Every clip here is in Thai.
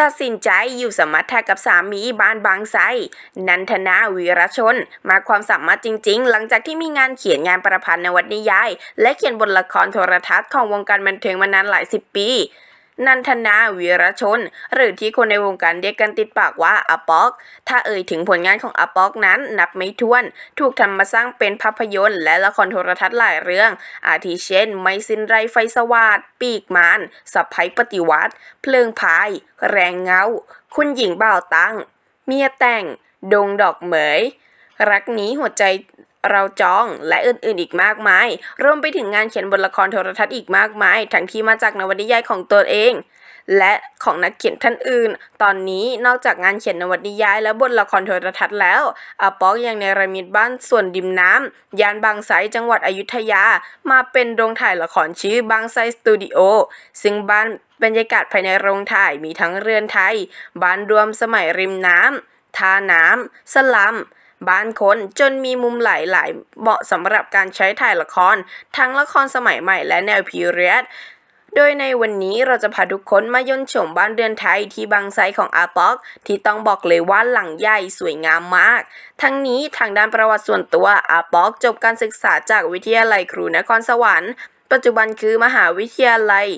ตัดสินใจอยู่สมรรถกับสามีบ้านบางไทรนันทนาวีรชน มาความสามารถจริง ๆ หลังจากที่มีงานเขียนงานประพันธ์นวนิยาย และเขียนบทละครโทรทัศน์ของวงการบันเทิงมานานหลายสิบปี นันทนาวีรชน หรือที่คนในวงการเรียกกันติดปากว่าอาป๊อก ถ้าเอ่ยถึงผลงานของอาป๊อกนั้นนับไม่ถ้วน ถูกทำมาสร้างเป็นภาพยนตร์และละครโทรทัศน์หลายเรื่อง อาทิเช่น ไม่สิ้นไรไฟสวาดปีกมารสัพไพปฏิวัติ เพลิงพาย แรงเงา คุณหญิงบ่าวตั้ง เมียแต่ง ดงดอกเหมย รักนี้หัวใจ เราจองและอื่นๆอีกมากมาย รวมไปถึงงานเขียนบทละครโทรทัศน์อีกมากมาย ทั้งที่มาจากนวนิยายของตัวเอง และของนักเขียนท่านอื่น ตอนนี้นอกจากงานเขียนนวนิยาย และบทละครโทรทัศน์แล้วอาป๊อกยังเนรมิตบ้านส่วนดิมน้ำย่านบางไทรจังหวัดอยุธยา มาเป็นโรงถ่ายละครชื่อบางไทรสตูดิโอซึ่งบ้านบรรยากาศภายในโรงถ่ายมีทั้งเรือนไทยบ้านรวมสมัยริมน้ำท่าน้ำสลัม บ้านคนจนมีมุมหลายๆเหมาะสำหรับการใช้ถ่ายละคร ทั้งละครสมัยใหม่และแนวพีเรียดโดยในวันนี้เราจะพาทุกคนมาย่นชมบ้านเรือนไทยที่บางไทรของอาป๊อก ที่ต้องบอกเลยว่าหลังใหญ่สวยงามมาก ทั้งนี้ทางด้านประวัติส่วนตัวอาป๊อกจบการศึกษาจากวิทยาลัยครูนครสวรรค์ ปัจจุบันคือมหาวิทยาลัย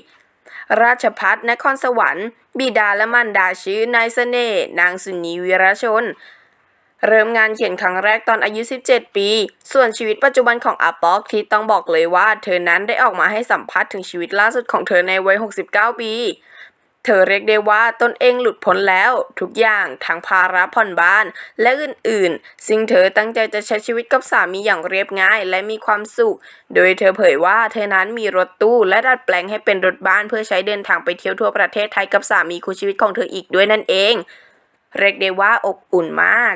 ราชพัฒนครสวรรค์ บิดาและมารดาชื่อนายเสน่ห์นางสุนีวีรชน เริ่มงานเขียนครั้งแรกตอนอายุ 17 ปี ส่วนชีวิตปัจจุบันของอาป๊อกที่ต้องบอกเลยว่า เธอนั้นได้ออกมาให้สัมภาษณ์ถึงชีวิตล่าสุดของเธอในวัย 69 ปี เธอเรียกได้ว่าตนเองหลุดพ้นแล้ว ทุกอย่างทั้งภาระผ่อนบ้าน และอื่นๆ ซึ่งเธอตั้งใจจะใช้ชีวิตกับสามีอย่างเรียบง่ายและมีความสุข โดยเธอเผยว่าเธอนั้นมีรถตู้และดัดแปลงให้เป็นรถบ้านเพื่อใช้เดินทางไปเที่ยวทั่วประเทศไทยกับสามีคู่ชีวิตของเธออีกด้วยนั่นเอง เรียกได้ว่าอบอุ่นมาก